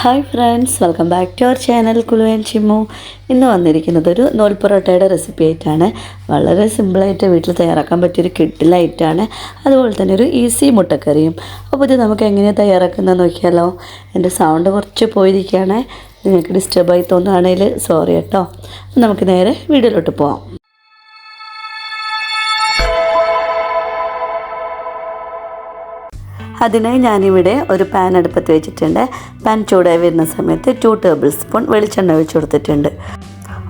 Hi friends welcome back to our channel കുലുവൻ ചിമ്മു. ഇന്ന് വന്നിരിക്കുന്നത് ഒരു നൂൽ പൊറോട്ടയുടെ റെസിപ്പി ആയിട്ടാണ്. വളരെ സിമ്പിളായിട്ട് വീട്ടിൽ തയ്യാറാക്കാൻ പറ്റിയൊരു കിഡിലായിട്ടാണ് അതുപോലെ തന്നെ ഒരു ഈസി മുട്ടക്കറിയും. അപ്പോൾ ഇത് നമുക്ക് എങ്ങനെയാണ് തയ്യാറാക്കുന്നത് നോക്കിയാലോ. എന്റെ സൗണ്ട് കുറച്ച് പോയിരിക്കുകയാണ്. നിങ്ങൾക്ക് ഡിസ്റ്റർബായി തോന്നുകയാണെങ്കിൽ സോറി കേട്ടോ. നമുക്ക് നേരെ വീഡിയോയിലോട്ട് പോവാം. അതിനായി ഞാനിവിടെ ഒരു പാൻ അടുപ്പത്ത് വെച്ചിട്ടുണ്ട്. പാൻ ചൂടായി വരുന്ന സമയത്ത് ടു ടേബിൾ സ്പൂൺ വെളിച്ചെണ്ണ ഒഴിച്ചു കൊടുത്തിട്ടുണ്ട്.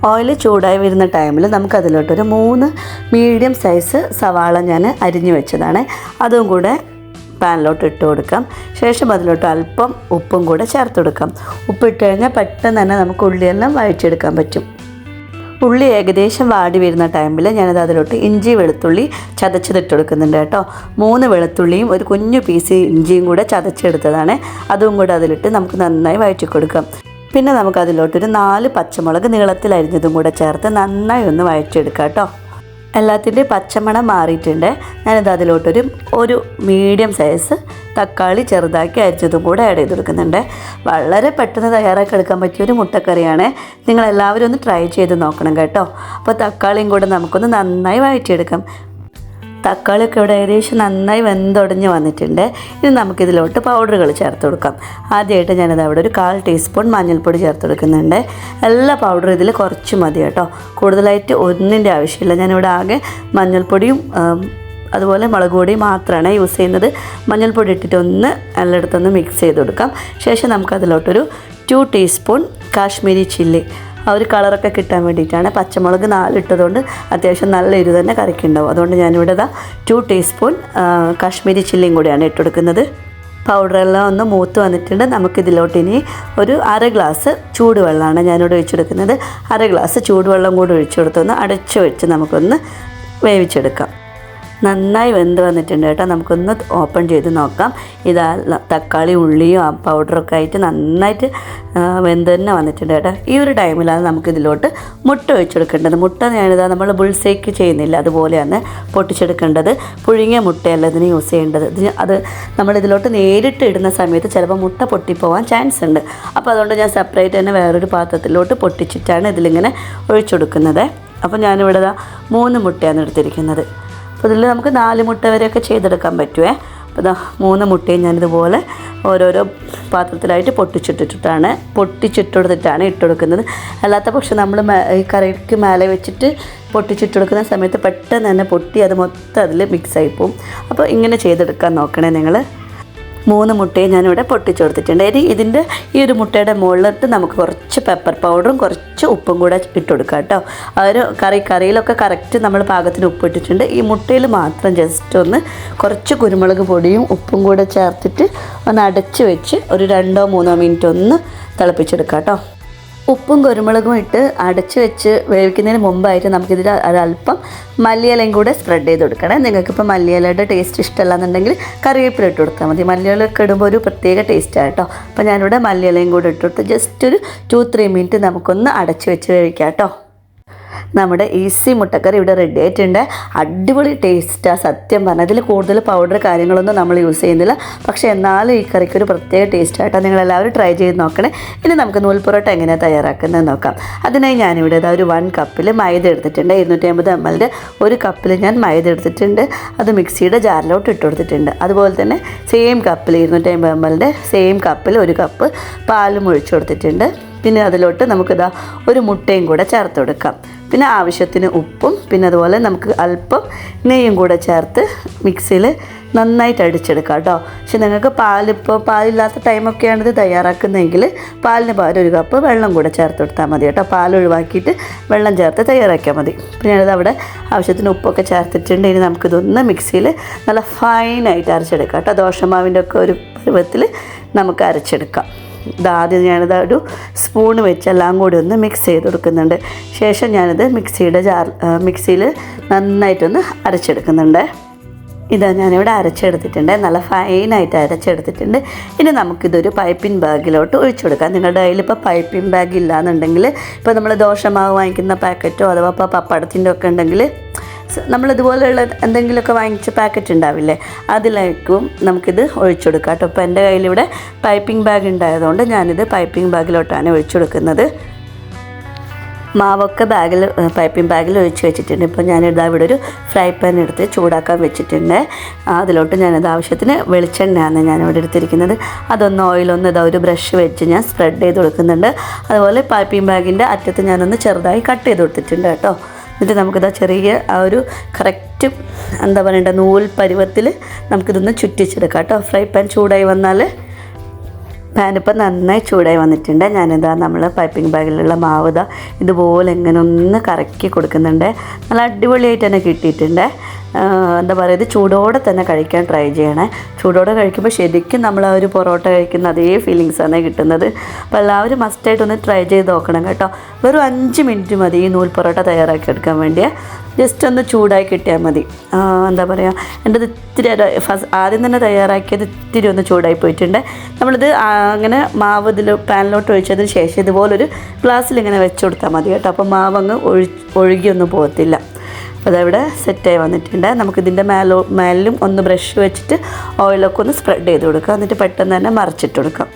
ഓയിൽ ചൂടായി വരുന്ന ടൈമിൽ നമുക്കതിലോട്ടൊരു മൂന്ന് മീഡിയം സൈസ് സവാള ഞാൻ അരിഞ്ഞു വെച്ചതാണ്. അതും കൂടെ പാനിലോട്ട് ഇട്ട് കൊടുക്കാം. ശേഷം അതിലോട്ട് അല്പം ഉപ്പും കൂടെ ചേർത്ത് കൊടുക്കാം. ഉപ്പിട്ട് കഴിഞ്ഞാൽ പെട്ടെന്ന് തന്നെ നമുക്ക് ഉള്ളിയെല്ലാം വഴിച്ചെടുക്കാൻ പറ്റും. ഉള്ളി ഏകദേശം വാടി വരുന്ന ടൈമിൽ ഞാനത് അതിലോട്ട് ഇഞ്ചി വെളുത്തുള്ളി ചതച്ചതിട്ട് കൊടുക്കുന്നുണ്ട് കേട്ടോ. മൂന്ന് വെളുത്തുള്ളിയും ഒരു കുഞ്ഞു പീസ് ഇഞ്ചിയും കൂടെ ചതച്ചെടുത്തതാണ്. അതും കൂടെ അതിലിട്ട് നമുക്ക് നന്നായി വഴറ്റി കൊടുക്കാം. പിന്നെ നമുക്ക് അതിലോട്ടൊരു നാല് പച്ചമുളക് നീളത്തിൽ അരിഞ്ഞതും കൂടെ ചേർത്ത് നന്നായി ഒന്ന് വഴറ്റിയെടുക്കാം കേട്ടോ. എല്ലാത്തിന്റെയും പച്ചമണം മാറിയിട്ടുണ്ട്. ഞാനിത് അതിലോട്ടൊരു ഒരു മീഡിയം സൈസ് തക്കാളി ചെറുതാക്കി അരിച്ചതും കൂടെ ആഡ് ചെയ്ത് കൊടുക്കുന്നുണ്ട്. വളരെ പെട്ടെന്ന് തയ്യാറാക്കി എടുക്കാൻ പറ്റിയ ഒരു മുട്ടക്കറിയാണ്. നിങ്ങളെല്ലാവരും ഒന്ന് ട്രൈ ചെയ്ത് നോക്കണം കേട്ടോ. അപ്പോൾ തക്കാളിയും കൂടെ നമുക്കൊന്ന് നന്നായി വഴറ്റിയെടുക്കാം. തക്കാളിയൊക്കെ ഇവിടെ ഏകദേശം നന്നായി വെന്തുടഞ്ഞ് വന്നിട്ടുണ്ട്. ഇനി നമുക്കിതിലോട്ട് പൗഡറുകൾ ചേർത്ത് കൊടുക്കാം. ആദ്യമായിട്ട് ഞാനത് അവിടെ ഒരു കാൽ ടീസ്പൂൺ മഞ്ഞൾപ്പൊടി ചേർത്ത് കൊടുക്കുന്നുണ്ട്. എല്ലാ പൗഡറും ഇതിൽ കുറച്ച് മതി കേട്ടോ. കൂടുതലായിട്ട് ഒന്നിന്റെ ആവശ്യമില്ല. ഞാനിവിടെ ആകെ മഞ്ഞൾപ്പൊടിയും അതുപോലെ മുളക് പൊടി മാത്രമാണ് യൂസ് ചെയ്യുന്നത്. മഞ്ഞൾപ്പൊടി ഇട്ടിട്ടൊന്ന് എല്ലായിടത്തൊന്ന് മിക്സ് ചെയ്ത് കൊടുക്കാം. ശേഷം നമുക്കതിലോട്ടൊരു ടു ടീസ്പൂൺ കാശ്മീരി ചില്ലി. ആ ഒരു കളറൊക്കെ കിട്ടാൻ വേണ്ടിയിട്ടാണ് പച്ചമുളക് നാലിട്ടതുകൊണ്ട് അത്യാവശ്യം നല്ല എരിവ് തന്നെ കറിക്കുണ്ടാവും അതുകൊണ്ട് ഞാനിവിടെ ഇതാ ടു ടീസ്പൂൺ കാശ്മീരി ചില്ലിയും കൂടിയാണ് ഇട്ടുകൊടുക്കുന്നത് പൗഡറെല്ലാം ഒന്ന് മൂത്ത് വന്നിട്ടുണ്ട്. നമുക്കിതിലോട്ട് ഇനി ഒരു അര ഗ്ലാസ് ചൂടുവെള്ളമാണ് ഞാനിവിടെ ഒഴിച്ചെടുക്കുന്നത്. അര ഗ്ലാസ് ചൂടുവെള്ളം കൂടി ഒഴിച്ചു കൊടുത്തൊന്ന് അടച്ചു വെച്ച് നമുക്കൊന്ന് വേവിച്ചെടുക്കാം. നന്നായി വെന്ത് വന്നിട്ടുണ്ട് കേട്ടോ. നമുക്കൊന്ന് ഓപ്പൺ ചെയ്ത് നോക്കാം. ഇതാ തക്കാളി ഉള്ളിയും ആ പൗഡറൊക്കെ ആയിട്ട് നന്നായിട്ട് വെന്ത് തന്നെ വന്നിട്ടുണ്ട് കേട്ടോ. ഈ ഒരു ടൈമിലാണ് നമുക്കിതിലോട്ട് മുട്ട ഒഴിച്ചെടുക്കേണ്ടത്. മുട്ട ഞാനിതാ നമ്മൾ ബുൾസേക്ക് ചെയ്യുന്നില്ല. അതുപോലെയാണ് പൊട്ടിച്ചെടുക്കേണ്ടത്. പുഴുങ്ങിയ മുട്ടയല്ല ഇതിന് യൂസ് ചെയ്യേണ്ടത്. ഇതിന് അത് നമ്മളിതിലോട്ട് നേരിട്ട് ഇടുന്ന സമയത്ത് ചിലപ്പോൾ മുട്ട പൊട്ടിപ്പോവാൻ ചാൻസ് ഉണ്ട്. അപ്പോൾ അതുകൊണ്ട് ഞാൻ സെപ്പറേറ്റ് തന്നെ വേറൊരു പാത്രത്തിലോട്ട് പൊട്ടിച്ചിട്ടാണ് ഇതിലിങ്ങനെ ഒഴിച്ചു കൊടുക്കുന്നത് അപ്പോൾ ഞാനിവിടെ മൂന്ന് മുട്ടയാണ് എടുത്തിരിക്കുന്നത്. അപ്പോൾ ഇതിൽ നമുക്ക് നാല് മുട്ട വരെയൊക്കെ ചെയ്തെടുക്കാൻ പറ്റുമേ അപ്പോൾ ഇതാ മൂന്ന് മുട്ടയും ഞാനിതുപോലെ ഓരോരോ പാത്രത്തിലായിട്ട് പൊട്ടിച്ചിട്ടിട്ടാണ് പൊട്ടിച്ചിട്ടെടുത്തിട്ടാണ് ഇട്ട് കൊടുക്കുന്നത് അല്ലാത്ത പക്ഷേ നമ്മൾ ഈ കറിക്ക് മേലെ വെച്ചിട്ട് പൊട്ടിച്ചിട്ട് കൊടുക്കുന്ന സമയത്ത് പെട്ടെന്ന് തന്നെ പൊട്ടി അത് മൊത്തം അതിൽ മിക്സായി പോവും. അപ്പോൾ ഇങ്ങനെ ചെയ്തെടുക്കാൻ നോക്കണേ നിങ്ങൾ മൂന്ന് മുട്ടയും ഞാനിവിടെ പൊട്ടിച്ചു കൊടുത്തിട്ടുണ്ട്. ഇനി ഇതിന്റെ ഈ ഒരു മുട്ടയുടെ മുകളിലിട്ട് നമുക്ക് കുറച്ച് പെപ്പർ പൗഡറും കുറച്ച് ഉപ്പും കൂടെ ഇട്ട് കൊടുക്കാം കേട്ടോ. ഒരു കറി കറിയിലൊക്കെ കറക്റ്റ് നമ്മൾ പാകത്തിന് ഉപ്പ് ഇട്ടിട്ടുണ്ട്. ഈ മുട്ടയിൽ മാത്രം ജസ്റ്റ് ഒന്ന് കുറച്ച് കുരുമുളക് പൊടിയും ഉപ്പും കൂടെ ചേർത്തിട്ട് ഒന്ന് അടച്ച് വെച്ച് ഒരു രണ്ടോ മൂന്നോ മിനിറ്റ് ഒന്ന് തിളപ്പിച്ചെടുക്കാം കേട്ടോ. ഉപ്പും കുരുമുളകും ഇട്ട് അടച്ചു വെച്ച് വേവിക്കുന്നതിന് മുമ്പായിട്ട് നമുക്കിതിൽ ഒരല്പം മല്ലിയിലയും കൂടെ സ്പ്രെഡ് ചെയ്ത് കൊടുക്കണേ. നിങ്ങൾക്കിപ്പോൾ മല്ലിയിലയുടെ ടേസ്റ്റ് ഇഷ്ടമല്ലാന്നുണ്ടെങ്കിൽ കറിവേപ്പില ഇട്ട് കൊടുത്താൽ മതി. മല്ലിയിലൊക്കെ ഇടുമ്പോൾ ഒരു പ്രത്യേക ടേസ്റ്റാണ് കേട്ടോ. അപ്പോൾ ഞാനിവിടെ മല്ലിയിലയും കൂടെ ഇട്ട് കൊടുത്ത് ജസ്റ്റ് ഒരു ടു ത്രീ മിനിറ്റ് നമുക്കൊന്ന് അടച്ചു വെച്ച് വേവിക്കാം കേട്ടോ. നമ്മുടെ ഈസി മുട്ടക്കറി ഇവിടെ റെഡി ആയിട്ടുണ്ട്. അടിപൊളി ടേസ്റ്റാണ് സത്യം പറഞ്ഞാൽ ഇതിൽ കൂടുതൽ പൗഡർ കാര്യങ്ങളൊന്നും നമ്മൾ യൂസ് ചെയ്യുന്നില്ല. പക്ഷേ എന്നാലും ഈ കറിക്ക് ഒരു പ്രത്യേക ടേസ്റ്റ് ആയിട്ടോ നിങ്ങൾ എല്ലാവരും ട്രൈ ചെയ്ത് നോക്കണേ. ഇനി നമുക്ക് നൂൽ പൊറോട്ട എങ്ങനെയാണ് തയ്യാറാക്കുന്നത് നോക്കാം. അതിനായി ഞാനിവിടെ ഇതാ ഒരു വൺ കപ്പിൽ മൈദ എടുത്തിട്ടുണ്ട്. ഇരുന്നൂറ്റി അമ്പത് എം എല്ലിന്റെ ഒരു കപ്പിൽ ഞാൻ മൈദ എടുത്തിട്ടുണ്ട്. അത് മിക്സിയുടെ ജാറിലോട്ട് ഇട്ട് കൊടുത്തിട്ടുണ്ട്. അതുപോലെ തന്നെ സെയിം കപ്പിൽ ഇരുന്നൂറ്റി അമ്പത് എം എല്ലിന്റെ സെയിം കപ്പിൽ ഒരു കപ്പ് പാലും ഒഴിച്ചു കൊടുത്തിട്ടുണ്ട്. പിന്നെ അതിലോട്ട് നമുക്കിതാ ഒരു മുട്ടയും കൂടെ ചേർത്ത് കൊടുക്കാം. പിന്നെ ആവശ്യത്തിന് ഉപ്പും പിന്നെ അതുപോലെ നമുക്ക് അല്പം നെയ്യും കൂടെ ചേർത്ത് മിക്സിയിൽ നന്നായിട്ട് അടിച്ചെടുക്കാം കേട്ടോ. പക്ഷെ നിങ്ങൾക്ക് പാലിപ്പോൾ പാലില്ലാത്ത ടൈമൊക്കെയാണ് ഇത് തയ്യാറാക്കുന്നതെങ്കിൽ പാലിന് പകരം ഒരു കപ്പ് വെള്ളം കൂടെ ചേർത്ത് കൊടുത്താൽ മതി കേട്ടോ. പാൽ ഒഴിവാക്കിയിട്ട് വെള്ളം ചേർത്ത് തയ്യാറാക്കിയാൽ മതി. പിന്നെ ഞാനത് അവിടെ ആവശ്യത്തിന് ഉപ്പൊക്കെ ചേർത്തിട്ടുണ്ട്. ഇനി നമുക്കിതൊന്ന് മിക്സിയിൽ നല്ല ഫൈനായിട്ട് അരച്ചെടുക്കാം കേട്ടോ. ദോശമാവിന്റെ ഒക്കെ ഒരു പരുവത്തിൽ നമുക്ക് അരച്ചെടുക്കാം. ഇതാദ്യം ഞാനിത് ഒരു സ്പൂൺ വെച്ച് എല്ലാം കൂടി ഒന്ന് മിക്സ് ചെയ്ത് കൊടുക്കുന്നുണ്ട്. ശേഷം ഞാനിത് മിക്സിയുടെ ജാർ മിക്സിയിൽ നന്നായിട്ടൊന്ന് അരച്ചെടുക്കുന്നുണ്ട്. ഇതാ ഞാനിവിടെ അരച്ചെടുത്തിട്ടുണ്ട്. നല്ല ഫൈനായിട്ട് അരച്ചെടുത്തിട്ടുണ്ട്. ഇനി നമുക്കിതൊരു പൈപ്പിംഗ് ബാഗിലോട്ട് ഒഴിച്ചു കൊടുക്കാം നിങ്ങളുടെ കയ്യിൽ ഇപ്പോൾ പൈപ്പിംഗ് ബാഗ് ഇല്ലാന്നുണ്ടെങ്കിൽ ഇപ്പോൾ നമ്മൾ ദോശമാവ് വാങ്ങിക്കുന്ന പാക്കറ്റോ അഥവാ ഇപ്പോൾ പപ്പടത്തിന്റെ ഒക്കെ ഉണ്ടെങ്കിൽ സ- നമ്മളിതുപോലെയുള്ള എന്തെങ്കിലുമൊക്കെ വാങ്ങിച്ച പാക്കറ്റ് ഉണ്ടാവില്ലേ അതിലേക്കും നമുക്കിത് ഒഴിച്ചു കൊടുക്കാം കേട്ടോ. അപ്പോൾ എന്റെ കയ്യിലിവിടെ പൈപ്പിംഗ് ബാഗ് ഉണ്ടായതുകൊണ്ട് ഞാനിത് പൈപ്പിംഗ് ബാഗിലോട്ടാണ് ഒഴിച്ചു കൊടുക്കുന്നത് മാവൊക്കെ ബാഗിൽ പൈപ്പിംഗ് ബാഗിൽ ഒഴിച്ച് വെച്ചിട്ടുണ്ട്. ഇപ്പോൾ ഞാനിതാ ഇവിടെ ഒരു ഫ്രൈ പാൻ എടുത്ത് ചൂടാക്കാൻ വെച്ചിട്ടുണ്ട്. അതിലോട്ട് ഞാനത് ആവശ്യത്തിന് വെളിച്ചെണ്ണയാണ് ഞാനിവിടെ എടുത്തിരിക്കുന്നത്. അതൊന്ന് ഓയിലൊന്ന് ഇതാ ഒരു ബ്രഷ് വെച്ച് ഞാൻ സ്പ്രെഡ് ചെയ്ത് കൊടുക്കുന്നുണ്ട്. അതുപോലെ പൈപ്പിംഗ് ബാഗിന്റെ അറ്റത്ത് ഞാനൊന്ന് ചെറുതായി കട്ട് ചെയ്ത് കൊടുത്തിട്ടുണ്ട് കേട്ടോ. എന്നിട്ട് നമുക്കിതാ ചെറിയ ആ ഒരു കറക്റ്റ് എന്താ പറയണ്ട നൂൽ പരുവത്തിൽ നമുക്കിതൊന്ന് ചുറ്റിച്ചെടുക്കാം കേട്ടോ. ഫ്രൈ പാൻ ചൂടായി വന്നാൽ പാനിപ്പം നന്നായി ചൂടായി വന്നിട്ടുണ്ട്. ഞാനിതാ നമ്മൾ പൈപ്പിംഗ് ബാഗിലുള്ള മാവ് ഇതാ ഇതുപോലെ ഇങ്ങനെ ഒന്ന് കറക്കി കൊടുക്കുന്നുണ്ട്. നല്ല അടിപൊളിയായിട്ട് തന്നെ കിട്ടിയിട്ടുണ്ട്. എന്താ പറയുക ഇത് ചൂടോടെ തന്നെ കഴിക്കാൻ ട്രൈ ചെയ്യണേ. ചൂടോടെ കഴിക്കുമ്പോൾ ശരിക്കും നമ്മൾ ആ ഒരു പൊറോട്ട കഴിക്കുന്ന അതേ ഫീലിങ്സാണ് കിട്ടുന്നത്. അപ്പോൾ എല്ലാവരും മസ്റ്റായിട്ട് ഒന്ന് ട്രൈ ചെയ്ത് നോക്കണം കേട്ടോ. വെറും അഞ്ച് മിനിറ്റ് മതി ഈ നൂൽ പൊറോട്ട തയ്യാറാക്കി എടുക്കാൻ വേണ്ടി ജസ്റ്റ് ഒന്ന് ചൂടായി കിട്ടിയാൽ മതി. എന്താ പറയുക എന്റെ അത് ഇത്തിരി ഫസ്റ്റ് ആദ്യം തന്നെ തയ്യാറാക്കിയത് ഇത്തിരി ഒന്ന് ചൂടായി പോയിട്ടുണ്ട്. നമ്മളിത് അങ്ങനെ മാവ് ഇതിൽ പാനിലോട്ട് ഒഴിച്ചതിന് ശേഷം ഇതുപോലൊരു ഗ്ലാസ്സിൽ ഇങ്ങനെ വെച്ച് കൊടുത്താൽ മതി കേട്ടോ. അപ്പോൾ മാവ് അങ്ങ് ഒഴി ഒഴുകിയൊന്നും പോകത്തില്ല. അതവിടെ സെറ്റായി വന്നിട്ടുണ്ട്. നമുക്കിതിന്റെ മേലോ മേലിലും ഒന്ന് ബ്രഷ് വെച്ചിട്ട് ഓയിലൊക്കെ ഒന്ന് സ്പ്രെഡ് ചെയ്ത് കൊടുക്കുക എന്നിട്ട് പെട്ടെന്ന് തന്നെ മറിച്ചിട്ട് കൊടുക്കാം.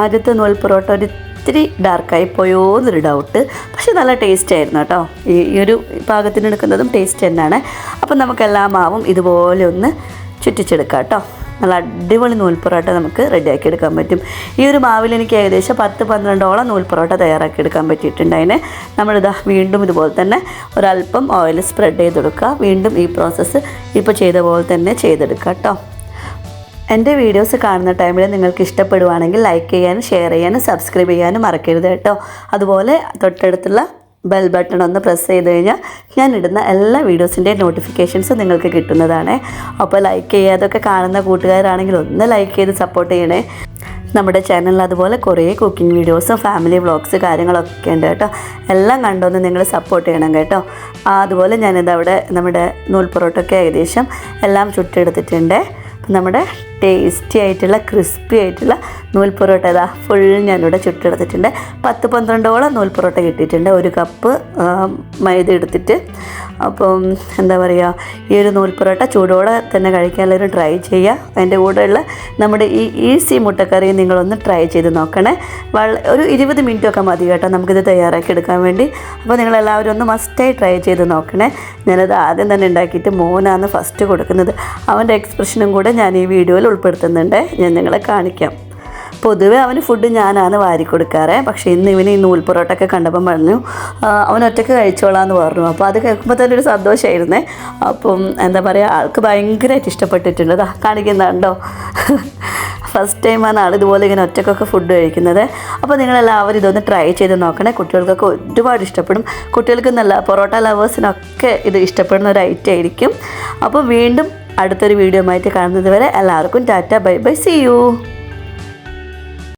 ആദ്യത്തെ നൂൽ പൊറോട്ട ഒരു ഇത്തിരി ഡാർക്കായി പോയോ എന്നൊരു ഡൗട്ട് പക്ഷെ നല്ല ടേസ്റ്റ് ആയിരുന്നു കേട്ടോ. ഈ ഒരു പാകത്തിന് എടുക്കുന്നതും ടേസ്റ്റ് തന്നെയാണ്. അപ്പം നമുക്ക് മാവും ഇതുപോലെ ഒന്ന് ചുറ്റിച്ചെടുക്കാം കേട്ടോ. നല്ല അടിപൊളി നൂൽ പൊറോട്ട നമുക്ക് റെഡിയാക്കി എടുക്കാൻ പറ്റും. ഈ ഒരു മാവിൽ എനിക്ക് ഏകദേശം പത്ത് പന്ത്രണ്ടോളം നൂൽ പൊറോട്ട തയ്യാറാക്കി എടുക്കാൻ പറ്റിയിട്ടുണ്ട് അതിന് നമ്മളിതാ വീണ്ടും ഇതുപോലെ തന്നെ ഒരല്പം ഓയിൽ സ്പ്രെഡ് ചെയ്ത് കൊടുക്കുക വീണ്ടും ഈ പ്രോസസ്സ് ഇപ്പോൾ ചെയ്ത പോലെ തന്നെ ചെയ്തെടുക്കുക കേട്ടോ എന്റെ വീഡിയോസ് കാണുന്ന ടൈമിൽ നിങ്ങൾക്ക് ഇഷ്ടപ്പെടുവാണെങ്കിൽ ലൈക്ക് ചെയ്യാനും ഷെയർ ചെയ്യാനും സബ്സ്ക്രൈബ് ചെയ്യാനും മറക്കരുത് കേട്ടോ അതുപോലെ തൊട്ടടുത്തുള്ള ബെൽ ബട്ടൺ ഒന്ന് പ്രസ് ചെയ്ത് കഴിഞ്ഞാൽ ഞാൻ ഇടുന്ന എല്ലാ വീഡിയോസിന്റെ നോട്ടിഫിക്കേഷൻസ് നിങ്ങൾക്ക് കിട്ടുന്നതാണ്. അപ്പോൾ ലൈക്ക് ചെയ്യാതൊക്കെ കാണുന്ന കൂട്ടുകാരാണെങ്കിൽ ഒന്ന് ലൈക്ക് ചെയ്ത് സപ്പോർട്ട് ചെയ്യണേ. നമ്മുടെ ചാനലിൽ അതുപോലെ കുറേ കുക്കിംഗ് വീഡിയോസും ഫാമിലി വ്ളോഗ്സ് കാര്യങ്ങളൊക്കെ ഉണ്ട് കേട്ടോ. എല്ലാം കണ്ടൊന്ന് നിങ്ങൾ സപ്പോർട്ട് ചെയ്യണം കേട്ടോ. അതുപോലെ ഞാനിത് അവിടെ നമ്മുടെ നൂൽ പൊറോട്ടൊക്കെ ഏകദേശം എല്ലാം ചുട്ടെടുത്തിട്ടുണ്ട്. നമ്മുടെ ടേസ്റ്റി ആയിട്ടുള്ള ക്രിസ്പി ആയിട്ടുള്ള നൂൽ പൊറോട്ട. ഇതാ ഫുൾ ഞാനിവിടെ ചുട്ടെടുത്തിട്ടുണ്ട്. പത്ത് പന്ത്രണ്ടോളം നൂൽ പൊറോട്ട കിട്ടിയിട്ടുണ്ട്. ഒരു കപ്പ് മൈദ എടുത്തിട്ട്. അപ്പം എന്താ പറയുക ഈ ഒരു നൂൽ പൊറോട്ട ചൂടോടെ തന്നെ കഴിക്കാനുള്ളൊരു ട്രൈ ചെയ്യുക അതിന്റെ കൂടെയുള്ള നമ്മുടെ ഈ ഈസി മുട്ടക്കറി നിങ്ങളൊന്ന് ട്രൈ ചെയ്ത് നോക്കണേ. ഒരു ഇരുപത് മിനിറ്റൊക്കെ മതി കേട്ടോ നമുക്കിത് തയ്യാറാക്കി എടുക്കാൻ വേണ്ടി. അപ്പോൾ നിങ്ങളെല്ലാവരും ഒന്ന് മസ്റ്റായി ട്രൈ ചെയ്ത് നോക്കണേ. ഞാനത് ആദ്യം തന്നെ ഉണ്ടാക്കിയിട്ട് മോനാണ് ഫസ്റ്റ് കൊടുക്കുന്നത്. അവന്റെ എക്സ്പ്രഷനും കൂടെ ഞാൻ ഈ വീഡിയോയിൽ ഉൾപ്പെടുത്തുന്നുണ്ട്. ഞാൻ നിങ്ങളെ കാണിക്കാം. പൊതുവേ അവന് ഫുഡ് ഞാനാണ് വാരി കൊടുക്കാറ് പക്ഷേ ഇന്ന് ഇവന് ഈ നൂൽ പൊറോട്ടൊക്കെ കണ്ടപ്പം പറഞ്ഞു അവൻ ഒറ്റയ്ക്ക് കഴിച്ചോളാന്ന് പറഞ്ഞു. അപ്പോൾ അത് കേൾക്കുമ്പോൾ തന്നെ ഒരു സന്തോഷമായിരുന്നേ അപ്പം എന്താ പറയുക ആൾക്ക് ഭയങ്കരമായിട്ട് ഇഷ്ടപ്പെട്ടിട്ടുണ്ട്. ദാ കാണിക്കുന്നുണ്ടോ? ഫസ്റ്റ് ടൈമാണ് ആൾ ഇതുപോലെ ഇങ്ങനെ ഒറ്റക്കൊക്കെ ഫുഡ് കഴിക്കുന്നത്. അപ്പോൾ നിങ്ങളെല്ലാവരും ഇതൊന്ന് ട്രൈ ചെയ്ത് നോക്കണേ. കുട്ടികൾക്കൊക്കെ ഒരുപാട് ഇഷ്ടപ്പെടും. കുട്ടികൾക്ക് നല്ല പൊറോട്ട ലവേഴ്സിനൊക്കെ ഇത് ഇഷ്ടപ്പെടുന്ന ഒരു ഐറ്റം ആയിരിക്കും. അപ്പോൾ വീണ്ടും അടുത്തൊരു വീഡിയോ ആയിട്ട് കാണുന്നതുവരെ എല്ലാവർക്കും tata bye bye see you